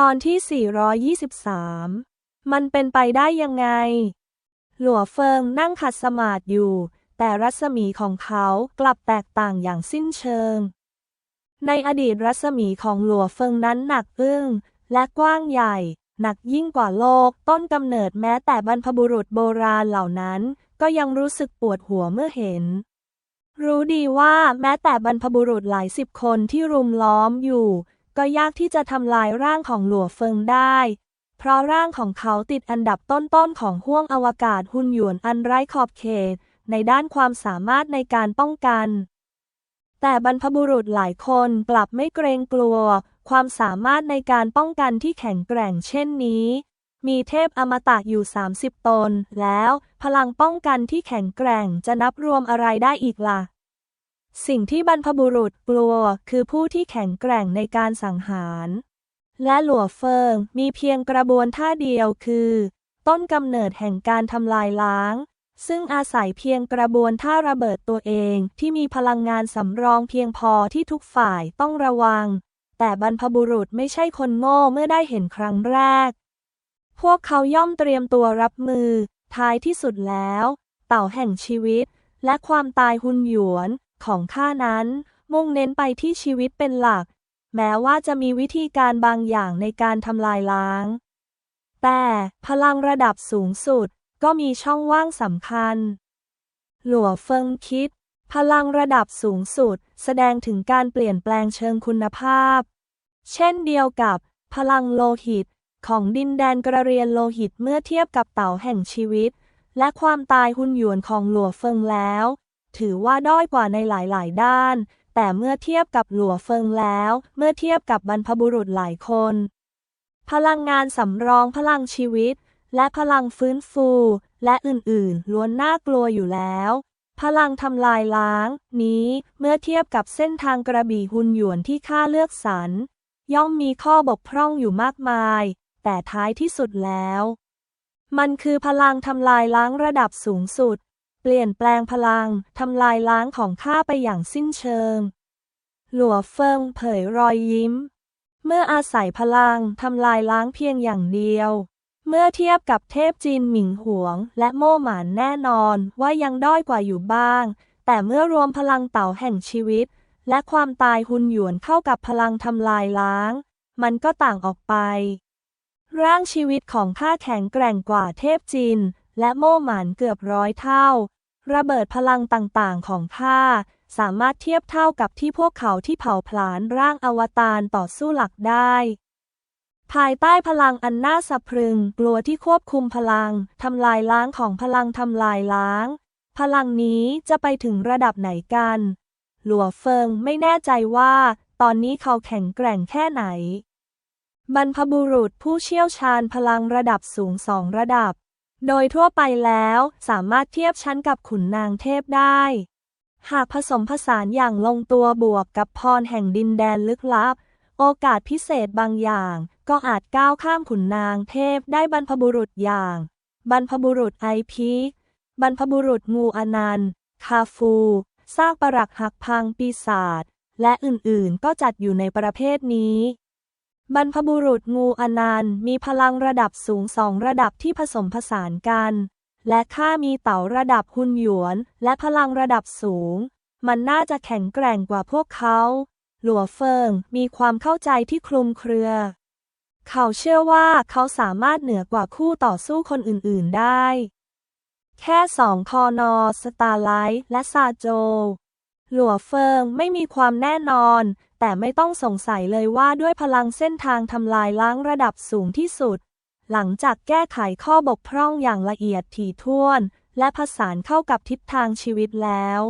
ตอนที่ 423 มันเป็นไปได้ยังไง หลัวเฟิงนั่งขัดสมาธิอยู่ แต่รัศมีของเขากลับแตกต่างอย่างสิ้นเชิง ในอดีตรัศมีของหลัวเฟิงนั้นหนักอึ้งและกว้างใหญ่ หนักยิ่งกว่าโลกต้นกำเนิดแม้แต่บรรพบุรุษโบราณเหล่านั้น ก็ยังรู้สึกปวดหัวเมื่อเห็น รู้ดีว่าแม้แต่บรรพบุรุษหลายสิบคนที่รุมล้อมอยู่ ก็ยากที่จะทำลายร่างของหลัวเฟิงได้ เพราะร่างของเขาติดอันดับต้นๆของห้วงอวกาศหุ่นหยวนอันไร้ขอบเขต ในด้านความสามารถในการป้องกัน แต่บรรพบุรุษหลายคนกลับไม่เกรงกลัว ความสามารถในการป้องกันที่แข็งแกร่งเช่นนี้มีเทพอมตะอยู่ 30 ตน แล้ว พลังป้องกันที่แข็งแกร่งจะนับรวมอะไรได้อีกล่ะ สิ่งที่บรรพบุรุษกลัวคือผู้ที่แข็งแกร่งในการสังหาร และหลัวเฟิงมีเพียงกระบวนท่าเดียวคือ ต้นกำเนิดแห่งการทำลายล้าง ซึ่งอาศัยเพียงกระบวนท่าระเบิดตัวเองที่มีพลังงานสำรองเพียงพอที่ทุกฝ่ายต้องระวัง แต่บรรพบุรุษไม่ใช่คนโง่เมื่อได้เห็นครั้งแรก พวกเขาย่อมเตรียมตัวรับมือ ท้ายที่สุดแล้ว เต่าแห่งชีวิต และความตายหุนหยวน ของข้านั้น มุ่งเน้นไปที่ชีวิตเป็นหลัก แม้ว่าจะมีวิธีการบางอย่างในการทำลายล้าง แต่พลังระดับสูงสุดก็มีช่องว่างสำคัญ หลัวเฟิงคิด พลังระดับสูงสุด แสดงถึงการเปลี่ยนแปลงเชิงคุณภาพ เช่นเดียวกับ พลังโลหิตของดินแดนกระเรียนโลหิตเมื่อเทียบกับเต่าแห่งชีวิต และความตายหุนหยวนของหลัวเฟิงแล้ว ถือว่าด้อยกว่าในหลาย ๆ ด้าน แต่เมื่อเทียบกับหลัวเฟิงแล้ว เมื่อเทียบกับบรรพบุรุษหลายคน พลังงานสำรองพลังชีวิต และพลังฟื้นฟู และอื่น ๆ ล้วนน่ากลัวอยู่แล้ว พลังทำลายล้าง นี้เมื่อเทียบกับเส้นทางกระบี่หุนหยวนที่ข้าเลือกสรรย่อมมีข้อบกพร่องอยู่มากมาย แต่ท้ายที่สุดแล้ว มันคือพลังทำลายล้างระดับสูงสุด เปลี่ยนแปลงพลัง ทำลายล้างของข้าไปอย่างสิ้นเชิง หลัวเฟิงเผยรอยยิ้ม เมื่ออาศัยพลัง ทำลายล้างเพียงอย่างเดียว เมื่อเทียบกับเทพจีนหมิงหวง และโม่หมานแน่นอนว่ายังด้อยกว่าอยู่บ้าง แต่เมื่อรวมพลังเต่าแห่งชีวิต และความตายหุนหยวนเข้ากับพลังทำลายล้าง มันก็ต่างออกไป ร่างชีวิตของข้าแข็งแกร่งกว่าเทพจีนและโม่หมานเกือบร้อยเท่า ระเบิดพลังต่างๆ ของข้าสามารถเทียบเท่ากับที่พวกเขาที่เผาผลาญร่างอวตารต่อสู้หลักได้ ภายใต้พลังอันน่าสะพรึงกลัวที่ควบคุมพลังทำลายล้างของพลังทำลายล้าง พลังนี้จะไปถึงระดับไหนกัน หลัวเฟิงไม่แน่ใจว่า ตอนนี้เขาแข็งแกร่งแค่ไหน บรรพบุรุษผู้เชี่ยวชาญพลังระดับสูงสองระดับ โดยทั่วไปแล้วสามารถเทียบชั้นกับขุนนางเทพได้ หากผสมผสานอย่างลงตัวบวกกับพรแห่งดินแดนลึกลับ โอกาสพิเศษบางอย่าง ก็อาจก้าวข้ามขุนนางเทพได้บรรพบุรุษอย่าง บรรพบุรุษไอพีบรรพบุรุษงูอนันต์ คาฟูซากปรักหักพังปีศาจและอื่นๆ ก็จัดอยู่ในประเภทนี้ บรรพบุรุษงูอนันต์มีพลังระดับสูงสองระดับที่ผสมผสานกัน และข้ามีเต่าระดับหุนหยวน และพลังระดับสูง มันน่าจะแข็งแกร่งกว่าพวกเขา หลัวเฟิงมีความเข้าใจที่คลุมเครือ เขาเชื่อว่าเขาสามารถเหนือกว่าคู่ต่อสู้คนอื่น ๆ ได้ แค่สองคอนอสตาร์ไลท์และซาโจ หลัวเฟิงไม่มีความแน่นอน แต่ไม่ต้องสงสัยเลยว่าด้วยพลังเส้นทางทำลายล้างระดับสูงที่สุด หลังจากแก้ไขข้อบกพร่องอย่างละเอียดถี่ถ้วน และผสานเข้ากับทิศทางชีวิตแล้ว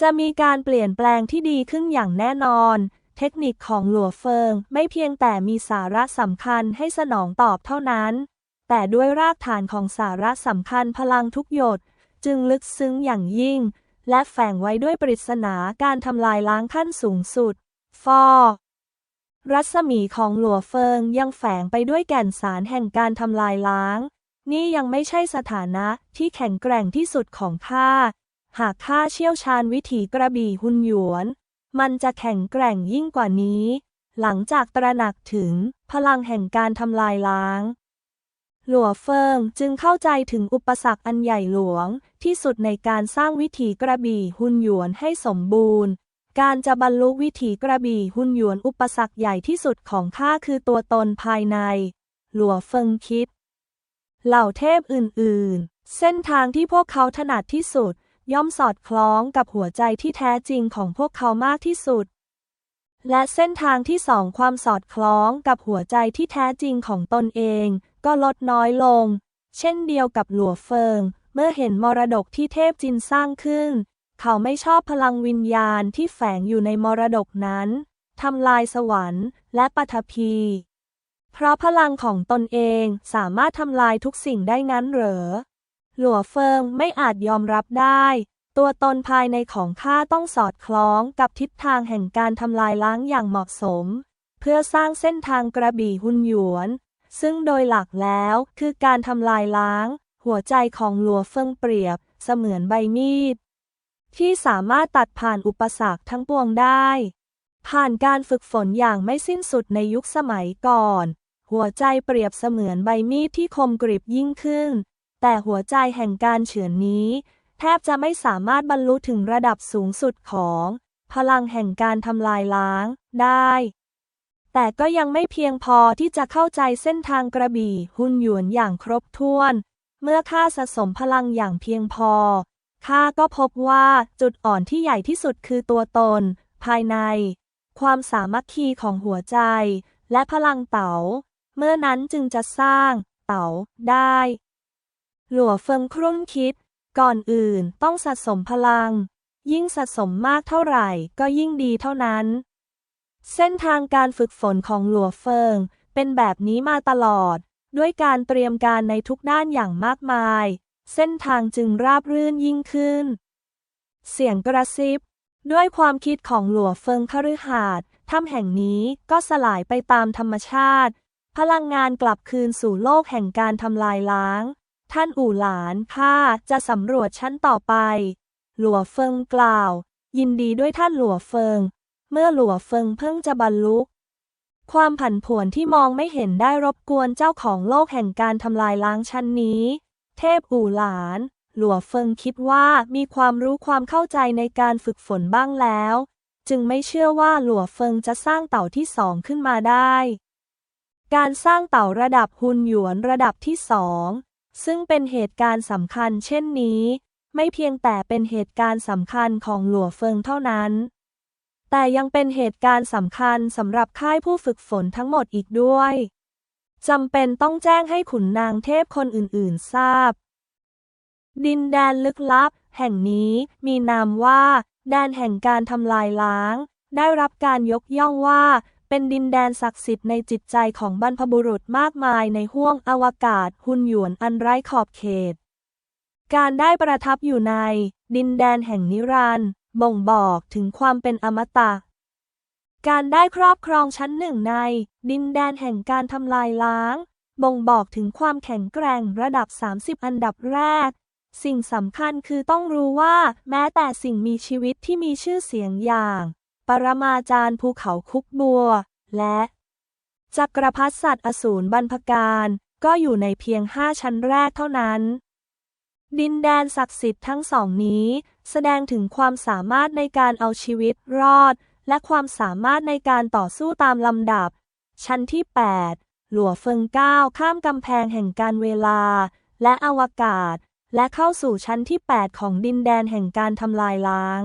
จะมีการเปลี่ยนแปลงที่ดีขึ้นอย่างแน่นอน เทคนิคของหลัวเฟิงไม่เพียงแต่มีสาระสำคัญให้สนองตอบเท่านั้น แต่ด้วยรากฐานของสาระสำคัญพลังทุกหยด จึงลึกซึ้งอย่างยิ่ง และแฝงไว้ด้วยปริศนาการทำลายล้างขั้นสูงสุด ฟอรัศมีของหลัวเฟิงยังแฝงไปด้วยแก่นสารแห่งการทำลายล้าง นี่ยังไม่ใช่สถานะที่แข็งแกร่งที่สุดของข้า หากข้าเชี่ยวชาญวิถีกระบี่หุนหยวน มันจะแข็งแกร่งยิ่งกว่านี้ หลังจากตระหนักถึงพลังแห่งการทำลายล้าง หลัวเฟิงจึงเข้าใจถึงอุปสรรคอันใหญ่หลวงที่สุดในการสร้างวิถีกระบี่หุนหยวนให้สมบูรณ์ การจะบรรลุวิถีกระบี่หุนหยวนอุปสรรคใหญ่ที่สุดของข้าคือตัวตนภายใน หลัวเฟิงคิด เหล่าเทพอื่นๆ เส้นทางที่พวกเขาถนัดที่สุด ย่อมสอดคล้องกับหัวใจที่แท้จริงของพวกเขามากที่สุด และเส้นทางที่สองความสอดคล้องกับหัวใจที่แท้จริงของตนเอง ก็ลดน้อยลง เช่นเดียวกับหลัวเฟิง เมื่อเห็นมรดกที่เทพจินสร้างขึ้น เขาไม่ชอบพลังวิญญาณที่แฝงอยู่ในมรดกนั้นทำลายสวรรค์และปฐพี เพราะพลังของตนเองสามารถทำลายทุกสิ่งได้งั้นเหรอ หลัวเฟิงไม่อาจยอมรับได้ ตัวตนภายในของข้าต้องสอดคล้องกับทิศทางแห่งการทำลายล้างอย่างเหมาะสม เพื่อสร้างเส้นทางกระบี่หุนหยวน ซึ่งโดยหลักแล้วคือการทำลายล้าง หัวใจของหลัวเฟิงเปรียบเสมือนใบมีด ที่สามารถตัดผ่านอุปสรรคทั้งปวงได้ ผ่านการฝึกฝนอย่างไม่สิ้นสุดในยุคสมัยก่อน หัวใจเปรียบเสมือนใบมีดที่คมกริบยิ่งขึ้น แต่หัวใจแห่งการเฉือนนี้ แทบจะไม่สามารถบรรลุถึงระดับสูงสุดของ พลังแห่งการทำลายล้างได้ แต่ก็ยังไม่เพียงพอที่จะเข้าใจเส้นทางกระบี่หุนหยวนอย่างครบถ้วน เมื่อข้าสะสมพลังอย่างเพียงพอ ข้าก็พบว่าจุดอ่อนที่ใหญ่ที่สุดคือตัวตน ภายใน ความสามัคคีของหัวใจ และพลังเต๋า เมื่อนั้นจึงจะสร้างเต๋าได้ หลัวเฟิงครุ่นคิด ก่อนอื่นต้องสะสมพลัง ยิ่งสะสมมากเท่าไหร่ก็ยิ่งดีเท่านั้น เส้นทางการฝึกฝนของหลัวเฟิงเป็นแบบนี้มาตลอด ด้วยการเตรียมการในทุกด้านอย่างมากมาย เส้นทางจึงราบรื่นยิ่งขึ้น เสียงกระซิบ ด้วยความคิดของหลัวเฟิงคฤหาสน์ถ้ำแห่งนี้ก็สลายไปตามธรรมชาติ พลังงานกลับคืนสู่โลกแห่งการทำลายล้าง ท่านอู่หลานข้าจะสำรวจชั้นต่อไป หลัวเฟิงกล่าว ยินดีด้วยท่านหลัวเฟิง เมื่อหลัวเฟิงเพิ่งจะบรรลุความผันผวนที่มองไม่เห็นได้รบกวนเจ้าของโลกแห่งการทำลายล้างชั้นนี้ เทพอู่หลาน หลัวเฟิงคิดว่ามีความรู้ความเข้าใจในการฝึกฝนบ้างแล้ว จึงไม่เชื่อว่าหลัวเฟิงจะสร้างเต่าที่สองขึ้นมาได้ การสร้างเต่าระดับฮุนหยวนระดับที่สองซึ่งเป็นเหตุการณ์สำคัญเช่นนี้ ไม่เพียงแต่เป็นเหตุการณ์สำคัญของหลัวเฟิงเท่านั้น แต่ยังเป็นเหตุการณ์สำคัญสำหรับค่ายผู้ฝึกฝนทั้งหมดอีกด้วย จำเป็นต้องแจ้งให้ขุนนางเทพคนอื่นๆทราบ ดินแดนลึกลับ แห่งนี้มีนามว่า แดนแห่งการทำลายล้าง ได้รับการยกย่องว่า เป็นดินแดนศักดิ์สิทธิ์ในจิตใจของบรรพบุรุษมากมายในห้วงอวกาศหุนหยวนอันไร้ขอบเขต การได้ประทับอยู่ใน ดินแดนแห่งนิรันดร์บ่งบอกถึงความเป็นอมตะ การได้ครอบครองชั้นหนึ่งใน ดินแดนแห่งการทำลายล้าง บ่งบอกถึงความแข็งแกร่งระดับ 30 อันดับแรก สิ่งสำคัญคือต้องรู้ว่า แม้แต่สิ่งมีชีวิตที่มีชื่อเสียงอย่าง ปรมาจารย์ภูเขาคุกบัว และจักรพรรดิสัตว์อสูรบรรพการ ก็อยู่ในเพียงห้าชั้นแรกเท่านั้น ดินแดนศักดิ์สิทธิ์ทั้งสองนี้ แสดงถึงความสามารถในการเอาชีวิตรอด และความสามารถในการต่อสู้ตามลำดับ ชั้นที่ 8 หลัวเฟิงก้าวข้ามกำแพงแห่งการเวลา และอวกาศ และเข้าสู่ชั้นที่ 8 ของดินแดนแห่งการทำลายล้าง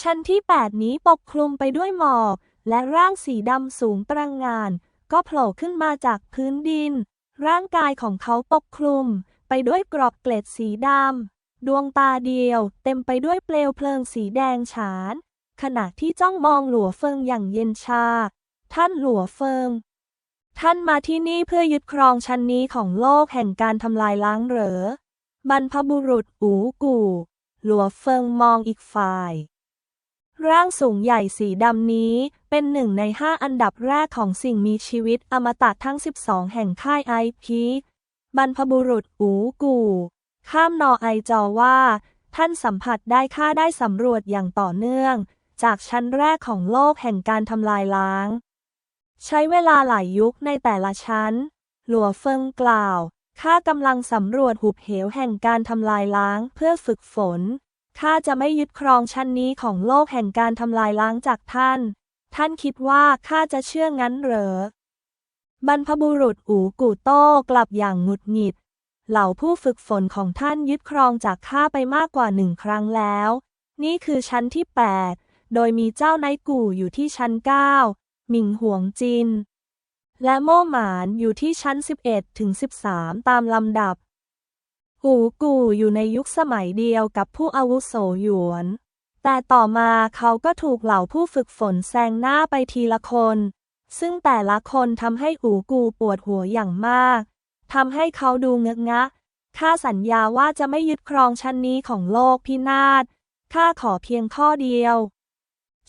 ชั้นที่ 8 นี้ปกคลุมไปด้วยหมอก และร่างสีดำสูงตระงงาน ก็โผล่ขึ้นมาจากพื้นดิน ร่างกายของเขาปกคลุม ไปด้วยกรอบเกล็ดสีดำดวงตาเดียวเต็มไปด้วยเปลวเพลิงสีแดงฉาน ขณะที่จ้องมองหลัวเฟิงอย่างเย็นชา ท่านหลัวเฟิง ท่านมาที่นี่เพื่อยึดครองชั้นนี้ของโลกแห่งการทำลายล้างเหรอบรรพบุรุษอูกู่ หลัวเฟิงมองอีกฝ่าย ร่างสูงใหญ่สีดำนี้เป็นหนึ่งในห้าอันดับแรกของสิ่งมีชีวิตอมตะทั้ง 12 แห่งค่ายไอพีบรรพบุรุษอูกู่ ข้ามนอไอจอว่า ท่านสัมผัสได้ค่าได้สำรวจอย่างต่อเนื่อง จากชั้นแรกของโลกแห่งการทำลายล้าง ใช้เวลาหลายยุคในแต่ละชั้น หลัวเฟิงกล่าว ข้ากำลังสำรวจหุบเหวแห่งการทำลายล้างเพื่อฝึกฝน ข้าจะไม่ยึดครองชั้นนี้ของโลกแห่งการทำลายล้างจากท่าน ท่านคิดว่าข้าจะเชื่องั้นเหรอบรรพบุรุษอูกูโต้กลับอย่างหงุดหงิด เหล่าผู้ฝึกฝนของท่านยึดครองจากข้าไปมากกว่าหนึ่งครั้งแล้ว นี่คือชั้นที่ 8 โดยมีเจ้านายกู่อยู่ที่ชั้น 9 หมิงหวงจิน และโม่หมานอยู่ที่ชั้น 11 ถึง 13 ตามลำดับหูกู่อยู่ในยุคสมัยเดียวกับผู้อาวุโสหยวน แต่ต่อมาเขาก็ถูกเหล่าผู้ฝึกฝนแซงหน้าไปทีละคน ซึ่งแต่ละคนทำให้อูกูปวดหัวอย่างมากทำให้เขาดูเงึกงะข้าสัญญาว่าจะไม่ยึดครองชั้นนี้ของโลกพินาศข้าขอเพียงข้อเดียว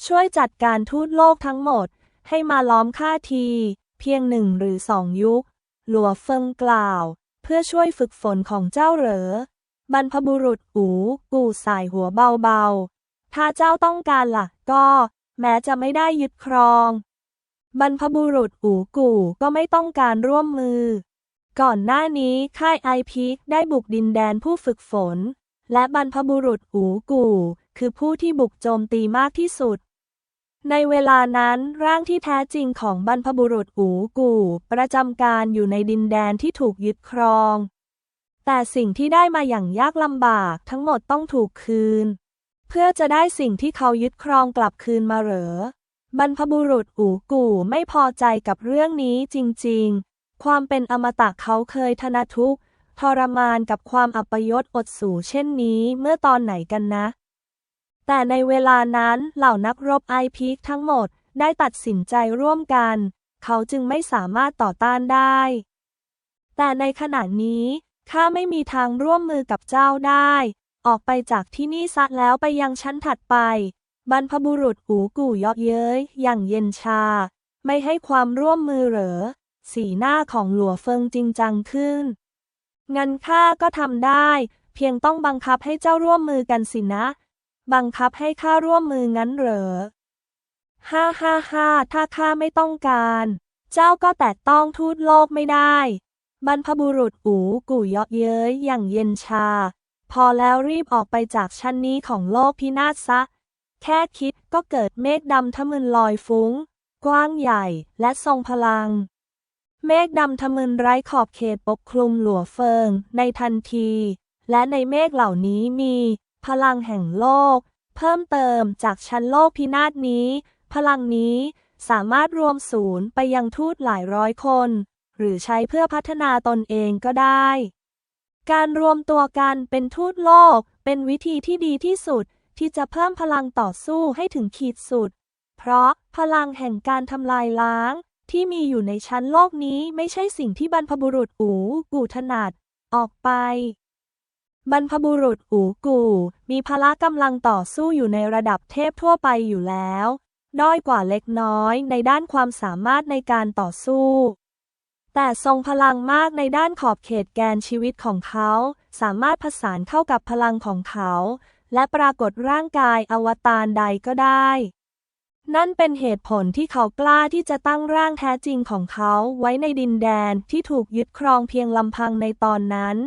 ช่วยจัดการทูตโลกทั้งหมด ให้มาล้อมข้าที เพียงหนึ่งหรือสองยุค หลัวเฟิงกล่าว เพื่อช่วยฝึกฝนของเจ้าเหรอบรรพบุรุษอูกูสายหัวเบาๆ ถ้าเจ้าต้องการล่ะ ก็ แม้จะไม่ได้ยึดครอง บรรพบุรุษอูกูก็ไม่ต้องการร่วมมือ ก่อนหน้านี้ค่ายไอพีได้บุกดินแดนผู้ฝึกฝน และบรรพบุรุษอูกู คือผู้ที่บุกโจมตีมากที่สุด ในเวลานั้นร่างที่แท้จริงของบรรพบุรุษอูกูประจำการอยู่ในดินแดนที่ถูกยึดครอง แต่สิ่งที่ได้มาอย่างยากลำบากทั้งหมดต้องถูกคืน เพื่อจะได้สิ่งที่เขายึดครองกลับคืนมาเหรอบรรพบุรุษอูกูไม่พอใจกับเรื่องนี้จริงๆ ความเป็นอมตะเขาเคยทนทุกข์ทรมานกับความอัปยศอดสูเช่นนี้เมื่อตอนไหนกันนะ แต่ในเวลานั้นเหล่านักรบไอพีทั้งหมดได้ตัดสินใจร่วมกัน เขาจึงไม่สามารถต่อต้านได้ แต่ในขณะนี้ข้าไม่มีทางร่วมมือกับเจ้าได้ ออกไปจากที่นี่ซะแล้วไปยังชั้นถัดไป บรรพบุรุษหูกู่ยาะเย้ยอย่างเย็นชา ไม่ให้ความร่วมมือเหรอ สีหน้าของหลัวเฟิงจริงจังขึ้น งั้นข้าก็ทำได้ เพียงต้องบังคับให้เจ้าร่วมมือกันสินะ บังคับให้ข้าร่วมมืองั้นเหรอ ฮ่าฮ่าฮ่าถ้าข้าไม่ต้องการ เจ้าก็แตะต้องทูตโลกไม่ได้ บรรพบุรุษอูกู่เยาะเย้ยอย่างเย็นชา พอแล้วรีบออกไปจากชั้นนี้ของโลกพินาศซะ แค่คิดก็เกิดเมฆดำทะมึนลอยฟุ้ง กว้างใหญ่และทรงพลัง เมฆดำทะมึนไร้ขอบเขตปกคลุมหลัวเฟิงในทันที และในเมฆเหล่านี้มี พลังแห่งโลก เพิ่มเติมจากชั้นโลกพินาศนี้ พลังนี้สามารถรวมศูนย์ไปยังทูตหลายร้อยคน หรือใช้เพื่อพัฒนาตนเองก็ได้ การรวมตัวกันเป็นทูตโลก เป็นวิธีที่ดีที่สุดที่จะเพิ่มพลังต่อสู้ให้ถึงขีดสุด เพราะพลังแห่งการทำลายล้าง ที่มีอยู่ในชั้นโลกนี้ไม่ใช่สิ่งที่บรรพบุรุษอูกูถนัด ออกไป บรรพบุรุษอูกูมีพละกำลังต่อสู้อยู่ในระดับเทพทั่วไปอยู่แล้ว ด้อยกว่าเล็กน้อยในด้านความสามารถในการต่อสู้ แต่ทรงพลังมากในด้านขอบเขตแกนชีวิตของเขา สามารถผสานเข้ากับพลังของเขา และปรากฏร่างกายอวตารใดก็ได้ นั่นเป็นเหตุผลที่เขากล้าที่จะตั้งร่างแท้จริงของเขาไว้ในดินแดนที่ถูกยึดครองเพียงลำพังในตอนนั้น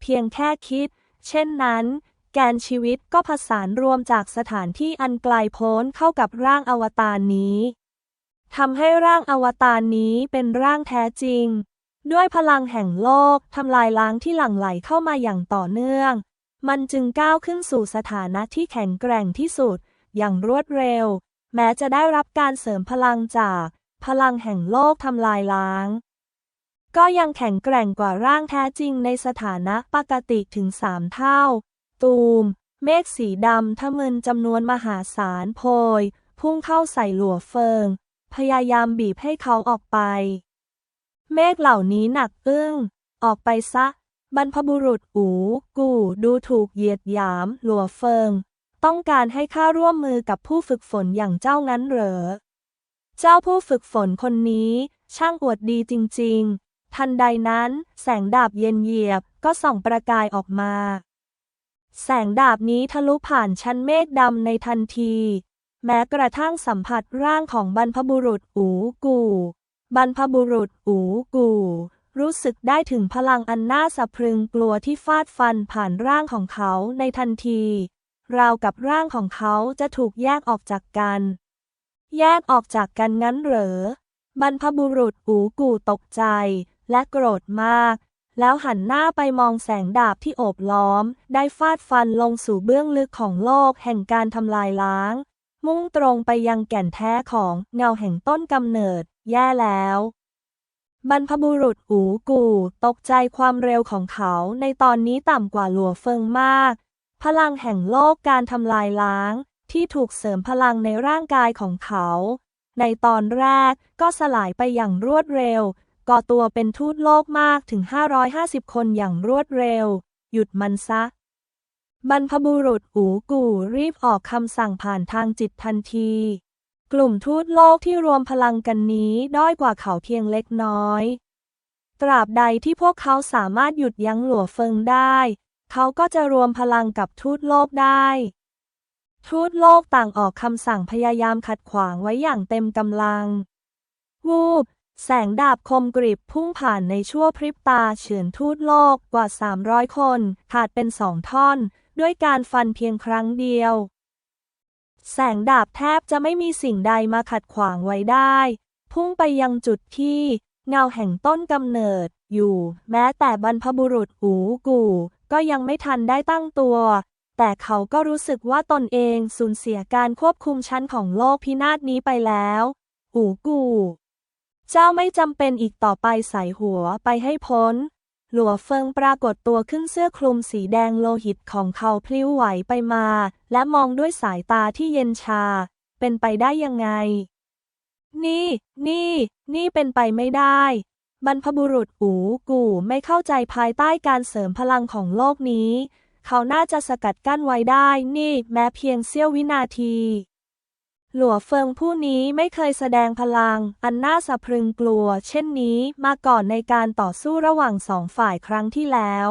เพียงแค่คิด เช่นนั้น แกนชีวิตก็ผสานรวมจากสถานที่อันไกลโพ้นเข้ากับร่างอวตารนี้ทำให้ร่างอวตารนี้เป็นร่างแท้จริง ด้วยพลังแห่งโลกทำลายล้างที่หลั่งไหลเข้ามาอย่างต่อเนื่อง มันจึงก้าวขึ้นสู่สถานะที่แข็งแกร่งที่สุด อย่างรวดเร็ว แม้จะได้รับการเสริมพลังจาก พลังแห่งโลกทำลายล้าง ก็ยังแข็งแกร่งกว่าร่างแท้จริงในสถานะปกติถึงสามเท่า ตูม เมฆสีดำทะมึนจำนวนมหาศาลโพย พุ่งเข้าใส่หลัวเฟิง พยายามบีบให้เขาออกไป เมฆเหล่านี้หนักอึ้ง ออกไปซะ บรรพบุรุษอูกูดูถูกเหยียดหยามหลัวเฟิง ต้องการให้ข้าร่วมมือกับผู้ฝึกฝนอย่างเจ้างั้นเหรอ เจ้าผู้ฝึกฝนคนนี้ ช่างอวดดีจริง ๆ ทันใดนั้น แสงดาบเย็นเหยียบก็ส่องประกายออกมา แสงดาบนี้ทะลุผ่านชั้นเมฆดำในทันที แม้กระทั่งสัมผัสร่างของบรรพบุรุษอูกู บรรพบุรุษอูกู รู้สึกได้ถึงพลังอันน่าสะพรึงกลัวที่ฟาดฟันผ่านร่างของเขาในทันที ราวกับร่างของเขาจะถูกแยกออกจากกัน แยกออกจากกันงั้นเหรอบรรพบุรุษอูกูตกใจ และโกรธมาก แล้วหันหน้าไปมองแสงดาบที่โอบล้อม ได้ฟาดฟันลงสู่เบื้องลึกของโลกแห่งการทำลายล้าง มุ่งตรงไปยังแก่นแท้ของเงาแห่งต้นกำเนิด แย่แล้วบรรพบุรุษอูกูตกใจความเร็วของเขาในตอนนี้ต่ำกว่าหลัวเฟิงมาก พลังแห่งโลกการทำลายล้าง ที่ถูกเสริมพลังในร่างกายของเขา ในตอนแรกก็สลายไปอย่างรวดเร็ว ก่อตัวเป็นทูตโลกมากถึง 550 คนอย่างรวดเร็ว หยุดมันซะ บรรพบุรุษอูกูรีบออกคำสั่งผ่านทางจิตทันที กลุ่มทูตโลกที่รวมพลังกันนี้ด้อยกว่าเขาเพียงเล็กน้อย ตราบใดที่พวกเขาสามารถหยุดยั้งหลัวเฟิงได้ เขาก็จะรวมพลังกับทูตโลกได้ ทูตโลกต่างออกคำสั่งพยายามขัดขวางไว้อย่างเต็มกำลัง วูบ แสงดาบคมกริบพุ่งผ่านในชั่วพริบตาเฉือนทูตโลกกว่า 300 คน ขาดเป็นสองท่อน ด้วยการฟันเพียงครั้งเดียว แสงดาบแทบจะไม่มีสิ่งใดมาขัดขวางไว้ได้ พุ่งไปยังจุดที่ เงาแห่งต้นกำเนิดอยู่ แม้แต่บรรพบุรุษอูกูก็ยังไม่ทันได้ตั้งตัว แต่เขาก็รู้สึกว่าตนเองสูญเสียการควบคุมชั้นของโลกพินาศนี้ไปแล้วอูกู เจ้าไม่จำเป็นอีกต่อไปใส่หัวไปให้พ้น หลัวเฟิงปรากฏตัวขึ้นเสื้อคลุมสีแดงโลหิตของเขาพลิ้วไหวไปมา และมองด้วยสายตาที่เย็นชา เป็นไปได้ยังไง นี่ นี่ นี่เป็นไปไม่ได้ บรรพบุรุษอูกูไม่เข้าใจภายใต้การเสริมพลังของโลกนี้ เขาน่าจะสกัดกั้นไว้ได้ นี่ แม้เพียงเสี้ยววินาที หลัวเฟิงผู้นี้ไม่เคยแสดงพลัง อันน่าสะพรึงกลัว เช่นนี้มาก่อนในการต่อสู้ระหว่างสองฝ่ายครั้งที่แล้ว